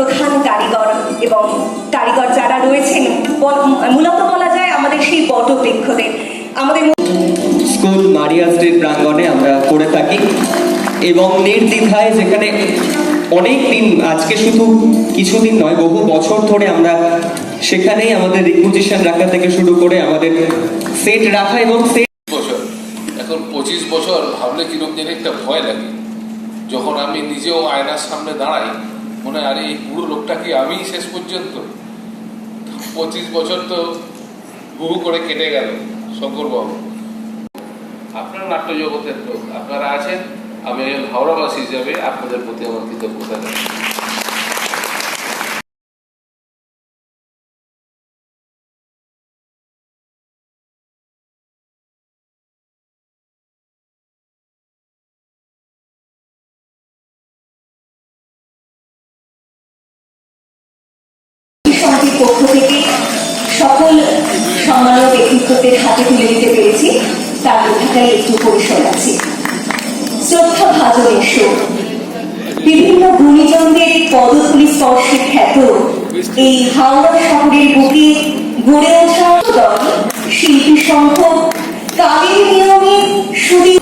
প্রধান কারিগর এবং কারিগর যারা রয়েছেন মূলত বলা যায় আমাদের সেই বটবৃক্ষদের। আমাদের স্কুল মারিয়া স্ট্রিট প্রাঙ্গণে আমরা করে থাকি এবং নির্দ্বিধায় যেখানে অনেক দিন আজকে শুধু কিছুদিন নয় বহু বছর ধরে আমরা সেখানেই আমাদের রিকুজিশন রাখা থেকে শুরু করে আমাদের সেট রাখা এবং সেট বছর। এখন পঁচিশ বছর ভাবলে কীরকম যেন একটা ভয় লাগে। যখন আমি নিজেও আয়নার সামনে দাঁড়াই মনে হয়, আরে, এই বুড়ো লোকটা কি আমি শেষ পর্যন্ত? পঁচিশ বছর তো বহু করে কেটে গেল শঙ্করবাবু। আপনার নাট্য জগতের লোক, আপনারা আছেন, আমি হাওড়াবাসী হিসাবে আপনাদের প্রতি আমার কৃতজ্ঞতা জানাই। পক্ষ থেকে সকল সম্মানীয় ব্যক্তিত্বদের হাতে তুলে দিতে পেরেছি। তার কথাটাই একটু পরিসর আছে। শ্রদ্ধা ভাজন এসো বিভিন্ন গুণীজনদের পদধূলি স্পর্শে খ্যাত এই হাওড়া শহরের বুকে গড়ে ওঠা দল শিল্পী সংঘ, কালের নিয়মে সুদী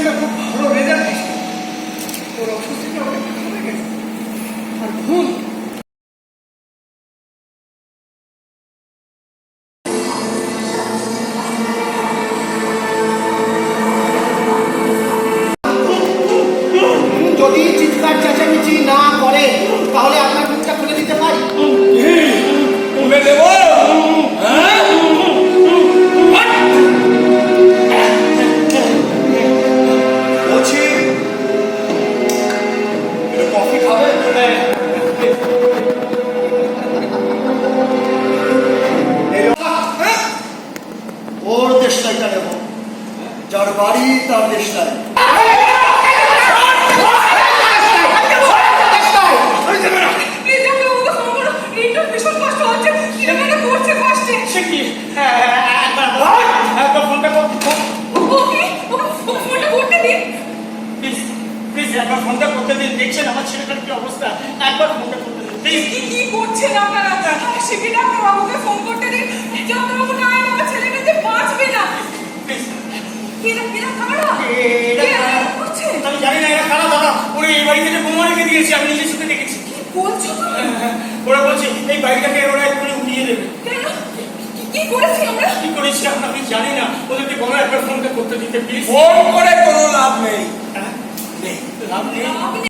ইঞ্জেকশনটা খুব ভালো রেজাল্ট দিচ্ছে ওর অসুস্থ অনেকটা কমে গেছে। আর ঘুম কষ্টে সে কি? একবার ফোনটা কর ওকে ওকে ফোনটা করতে দিন। প্লিজ প্লিজ একবার ফোনটা করতে দিন। দেখছেন আমার ছেলেটার কি অবস্থা? একবার ফোনটা করতে দিন প্লিজ। কি কি করছেন আপনারা? শিবি ডাক্তার বাবুকে ফোন করতে দিন। ডাক্তার বাবু না আমার ছেলেটা যে বাঁচবে না। প্লিজ আমি জানি না এরা কারা দাদা ওরা এই বাড়ি থেকে বোমা রেখে দিয়েছে আমি নিজের চোখে দেখেছি। বলছো ওরা বলছে এই বাড়িটাকে ওরা এক্ষুনি উড়িয়ে দেবে কেন কি- করেছি আমরা কি করেছি আমি জানি না ওদেরকে বলো একবার ফোনটা করতে দিতে প্লিজ ফোন করে কোনো লাভ নেই? লাভ নেই।